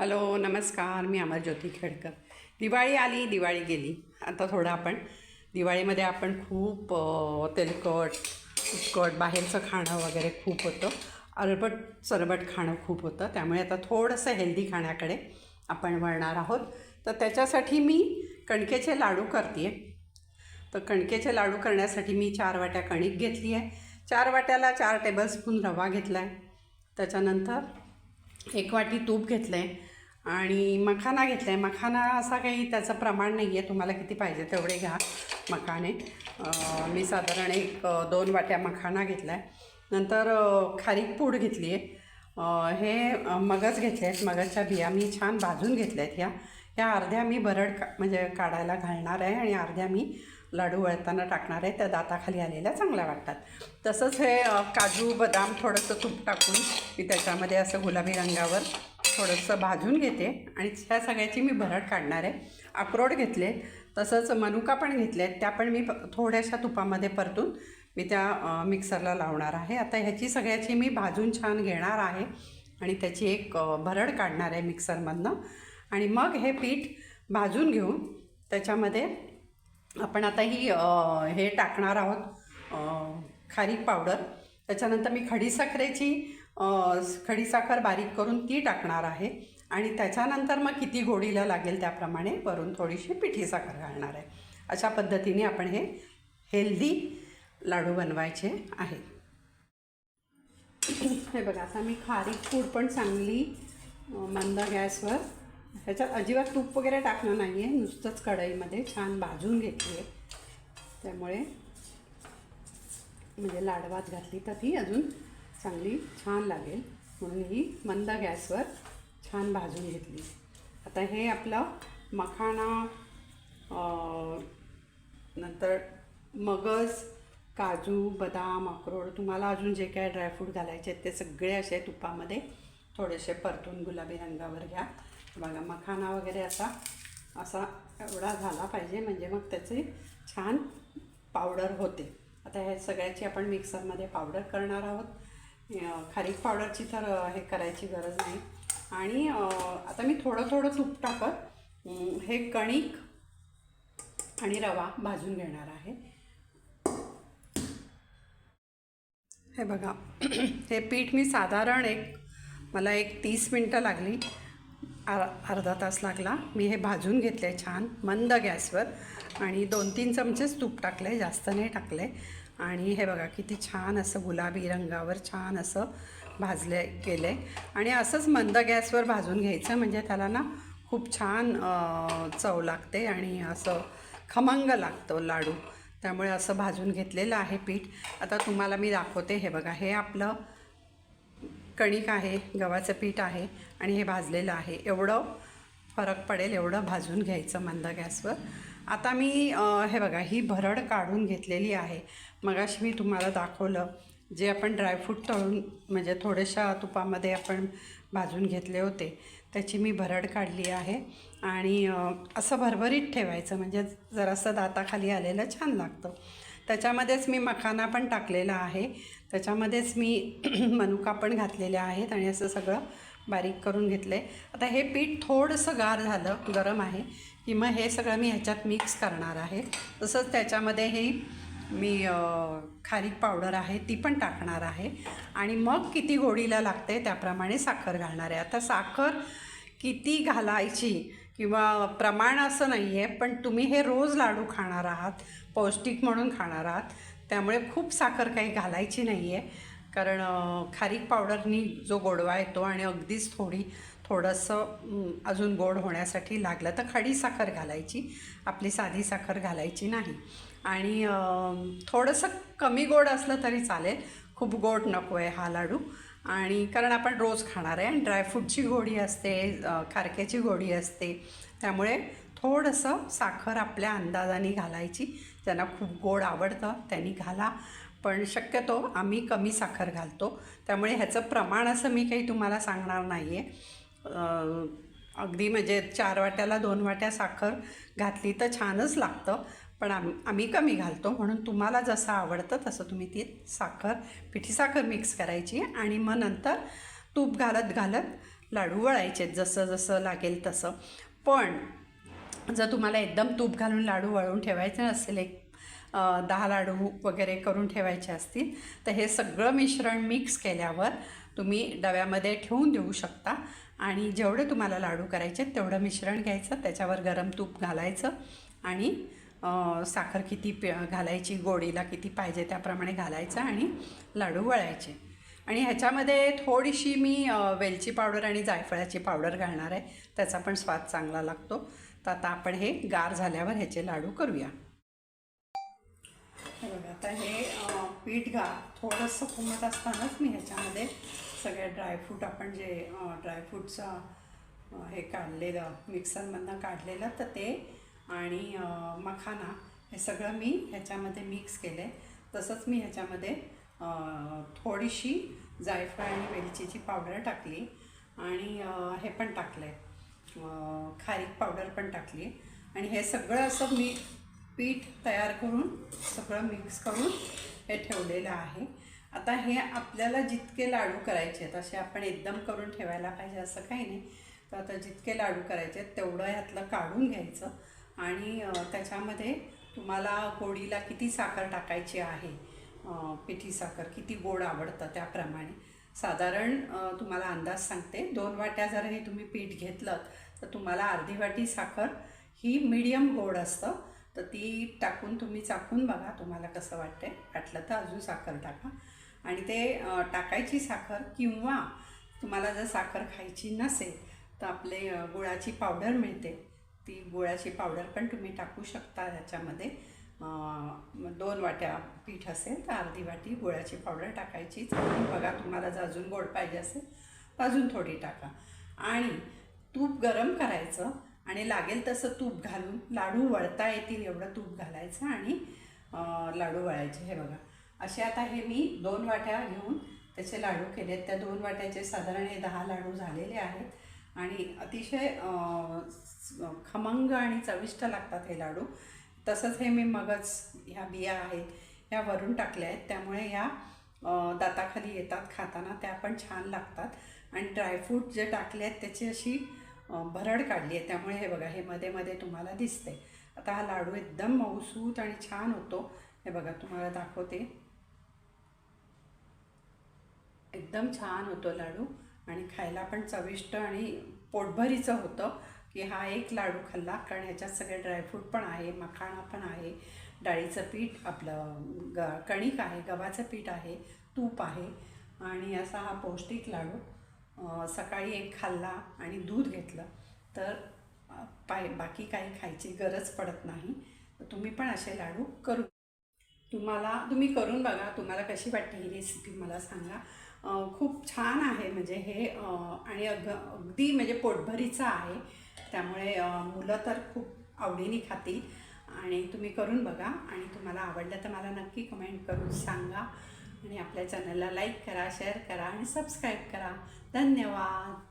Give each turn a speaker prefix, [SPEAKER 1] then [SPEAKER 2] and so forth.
[SPEAKER 1] Hello नमस्कार मी अमरज्योती खेडकर. दिवाळी आली दिवाळी गेली. आता थोडं आपण दिवाळीमध्ये आपण खूप तेलकट उटकट बाहेरचं खाणं वगैरे खूप होतं. अरबट सरबट खाणं खूप होतं. त्यामुळे आता थोडंसं हेल्दी खाण्याकडे आपण वळणार आहोत. तर त्याच्यासाठी मी कणकेचे लाडू करते आहे तर कणकेचे लाडू करण्यासाठी मी चार वाट्या कणिक घेतली आहे चार वाट्याला चार टेबलस्पून रवा घेतला आहे त्याच्यानंतर एक वाटी तूप घेतलं आहे आणि मखाना घेतला आहे मखाना असा काही त्याचं प्रमाण नाही आहे तुम्हाला किती पाहिजे तेवढे घ्या मखाने. मी साधारण एक दोन वाट्या मखाना घेतला आहे नंतर खारीक पूड घेतली आहे हे मगज घेतले आहेत मगजच्या बिया मी छान भाजून घेतल्या आहेत ह्या. ह्या अर्ध्या मी भरड का म्हणजे काढायला घालणार आहे आणि अर्ध्या मी लाडू वळताना टाकणार आहे. त्या दाताखाली आलेल्या चांगल्या वाटतात. तसंच हे काजू बदाम थोडंसं तूप टाकून मी त्याच्यामध्ये असं गुलाबी रंगावर थोडंसं भाजून घेते आणि ह्या सगळ्याची मी भरड काढणार आहे. अक्रोड घेतले तसंच मनुका पण घेतले आहेत. त्या पण मी प- थोड्याशा तुपामध्ये परतून मी त्या मिक्सरला लावणार आहे. आता ह्याची सगळ्याची मी भाजून छान घेणार आहे आणि त्याची एक भरड काढणार आहे मिक्सरमधनं. आणि मग हे पीठ भाजून घेऊन त्याच्यामध्ये आपण आता ही हे टाकणार आहोत खारीक पावडर. त्याच्यानंतर मी खडीसाखरेची अ, खडीसाखर बारीक करून ती टाकणार आहे. आणि त्याच्यानंतर मग किती गोडीला लागेल त्याप्रमाणे वरून थोडीशी पिठी साखर घालणार आहे. अशा पद्धतीने आपण हे हेल्दी लाडू बनवायचे आहेत. हे बघा आता मी खारीक पूड पण चांगली मंद गॅसवर ह्याच्यात अजिबात तूप वगैरे टाकणं नाही आहे नुसतंच कढईमध्ये छान भाजून घेतली आहे त्यामुळे म्हणजे लाडवात घातली तर ती अजून चांगली छान लागेल. म्हणून ही मंद गॅसवर छान भाजून घेतली. आता हे आपलं मखाणा नंतर मगज काजू बदाम अक्रोड तुम्हाला अजून जे काय ड्रायफ्रूट घालायचे आहेत ते सगळे असे तुपामध्ये थोडेसे परतून गुलाबी रंगावर घ्या. बघा मखाना वगैरे असा असा एवढा झाला पाहिजे म्हणजे मग त्याचे छान पावडर होते. आता हे सगळ्याची आपण मिक्सरमध्ये पावडर करणार आहोत. खारीक पावडरची तर हे करायची गरज नाही. आणि आता मी थोडं थोडं तूप टाकत हे कणिक आणि रवा भाजून घेणार आहे. हे बघा हे पीठ मी साधारण एक मला एक तीस मिनटं लागली. अर अर्धा तास लागला. मी हे भाजून घेतले छान मंद गॅसवर. आणि दोन तीन चमचेच तूप टाकले जास्त नाही टाकले आणि हे बघा किती छान असं गुलाबी रंगावर छान असं भाजले आहे आणि असंच मंद गॅसवर भाजून घ्यायचं म्हणजे त्याला ना खूप छान चव लागते आणि असं खमंग लागतो लाडू. त्यामुळे असं भाजून घेतलेलं आहे पीठ. आता तुम्हाला मी दाखवते हे बघा हे आपलं कणिक आहे गव्हाचं पीठ आहे आणि हे भाजलेलं आहे. एवढं फरक पडेल एवढं भाजून घ्यायचं मंद गॅसवर. आता मी हे बघा ही भरड काढून घेतलेली आहे. मगाशी मी तुम्हाला दाखवलं जे आपण ड्रायफ्रूट तळून म्हणजे थोड्याशा तुपामध्ये आपण भाजून घेतले होते त्याची मी भरड काढली आहे. आणि असं भरभरीत ठेवायचं म्हणजे जरासं दाताखाली आलेलं छान लागतं. त्याच्यामध्येच मी मखाना पण टाकलेला आहे. त्याच्यामध्येच मी मनुका पण घातलेल्या आहेत आणि असं सगळं बारीक करून घेतलं. आहे आता हे पीठ थोडंसं गार झालं गरम आहे की मग हे सगळं मी ह्याच्यात मिक्स करणार आहे. तसंच त्याच्यामध्ये हे मी खारीक पावडर आहे ती पण टाकणार आहे. आणि मग किती गोडीला लागते त्याप्रमाणे साखर घालणार आहे. आता साखर किती घालायची किंवा प्रमाण असं नाही आहे पण तुम्ही हे रोज लाडू खाणार आहात पौष्टिक म्हणून खाणार आहात त्यामुळे खूप साखर काही घालायची नाही आहे कारण खारीक पावडरनी जो गोडवा येतो आणि अगदीच थोडी थोडंसं अजून गोड होण्यासाठी लागलं तर खडी साखर घालायची. आपली साधी साखर घालायची नाही. आणि थोडंसं कमी गोड असलं तरी चालेल. खूप गोड नको आहे हा लाडू. आणि कारण आपण रोज खाणार आहे आणि ड्रायफ्रूटची गोडी असते खारक्याची गोडी असते. त्यामुळे थोडंसं साखर आपल्या अंदाजाने घालायची. ज्यांना खूप गोड आवडतं त्यांनी घाला. पण शक्यतो आम्ही कमी साखर घालतो. त्यामुळे ह्याचं प्रमाण असं मी काही तुम्हाला सांगणार नाही आहे अगदी म्हणजे चार वाट्याला दोन वाट्या साखर घातली तर छानच लागतं. पण आम आम्ही कमी घालतो. म्हणून तुम्हाला जसं आवडतं तसं तुम्ही ती साखर पिठी साखर मिक्स करायची आणि मग नंतर तूप घालत घालत लाडू वळायचे जसं जसं लागेल तसं. पण जर तुम्हाला एकदम तूप घालून लाडू वळवून ठेवायचे असेल एक दहा लाडू वगैरे करून ठेवायचे असतील. तर हे सगळं मिश्रण मिक्स केल्यावर तुम्ही डव्यामध्ये ठेवून देऊ शकता. आणि जेवढे तुम्हाला लाडू करायचे तेवढं मिश्रण घ्यायचं त्याच्यावर गरम तूप घालायचं आणि साखर किती पि घालायची गोडीला किती पाहिजे त्याप्रमाणे घालायचं आणि लाडू वळायचे. आणि ह्याच्यामध्ये थोडीशी मी वेलची पावडर आणि जायफळाची पावडर घालणार आहे. त्याचा पण स्वाद चांगला लागतो. तर आता आपण हे गार झाल्यावर ह्याचे लाडू करूया. हे बघा आता हे पीठ घा. थोडंसं कोमट असतानाच मी ह्याच्यामध्ये सगळे ड्रायफ्रूट आपण जे ड्रायफ्रूटचं हे काढलेलं मिक्सरमधनं काढलेलं तर ते आणि मखाना हे सगळं मी ह्याच्यामध्ये मिक्स केले तसंच मी ह्याच्यामध्ये थोडीशी जायफळ आणि वेलचीची पावडर टाकली आणि हे पण टाकलं आहे खारीक पावडर पण टाकली. आणि हे सगळं असं मी पीठ तयार करून सगळं मिक्स करून हे ठेवलेलं आहे. आता हे आपल्याला जितके लाडू करायचे आहेत असे आपण एकदम करून ठेवायला पाहिजे असं काही नाही. तर आता जितके लाडू करायचे आहेत तेवढं ह्यातलं काढून घ्यायचं. आणि त्याच्यामध्ये तुम्हाला गोडीला किती साखर टाकायची आहे पिठी साखर किती गोड आवडतं त्याप्रमाणे. साधारण तुम्हाला अंदाज सांगते दोन वाट्या जर हे तुम्ही पीठ घेतलं तर तुम्हाला अर्धी वाटी साखर ही मीडियम गोड असतं. तर ती टाकून तुम्ही चाकून बघा तुम्हाला कसं वाटते वाटलं तर अजून साखर टाका. आणि ते टाकायची साखर किंवा तुम्हाला जर साखर खायची नसेल तर आपले गुळाची पावडर मिळते. ती गुळाची पावडर पण तुम्ही टाकू शकता ह्याच्यामध्ये दोन वाट्या पीठ असेल तर अर्धी वाटी गुळाची पावडर टाकायची. चाकून बघा तुम्हाला जर अजून गोड पाहिजे असेल तर अजून थोडी टाका. आणि तूप गरम करायचं. आणि लागेल तसं तूप घालून. लाडू वळता येतील एवढं तूप घालायचं आणि लाडू वळायचे. हे बघा. असे आता हे मी दोन वाट्या घेऊन त्याचे लाडू केलेत. त्या दोन वाट्याचे साधारण हे दहा लाडू झालेले आहेत. आणि अतिशय खमंग आणि चविष्ट लागतात हे लाडू. तसंच हे मी मगच ह्या बिया आहेत ह्या वरून टाकल्या आहेत. त्यामुळे ह्या दाताखाली येतात. खाताना त्या पण छान लागतात. आणि ड्रायफ्रूट जे टाकले आहेत त्याची अशी भरड काढली आहे. त्यामुळे हे बघा हे मध्ये मध्ये तुम्हाला दिसते आता हा लाडू एकदम मऊसूत आणि छान होतो. हे बघा तुम्हाला दाखवते. एकदम छान होतो लाडू. आणि खायला पण चविष्ट आणि पोटभरीचं होतं की हा एक लाडू खाल्ला. कारण ह्याच्यात सगळे ड्रायफ्रूट पण आहे मखाणा पण आहे. डाळीचं पीठ आपलं ग कणिक आहे गव्हाचं पीठ आहे तूप आहे. आणि असा हा पौष्टिक लाडू. सकाळी एक खाल्ला आणि दूध घेतलं तर पाय बाकी काही खायची गरज पडत नाही. तुम्ही पण असे लाडू करू. तुम्हाला तुम्ही करून बघा तुम्हाला कशी वाटते ही रेसिपी मला सांगा. खूप छान आहे म्हणजे हे आणि अग अगदी म्हणजे पोटभरीचं आहे. त्यामुळे मुलं तर खूप आवडीने खातील. आणि तुम्ही करून बघा आणि तुम्हाला आवडलं तर मला नक्की कमेंट करून सांगा. आणि आपल्या चॅनलला लाईक करा शेअर करा आणि सबस्क्राईब करा. धन्यवाद.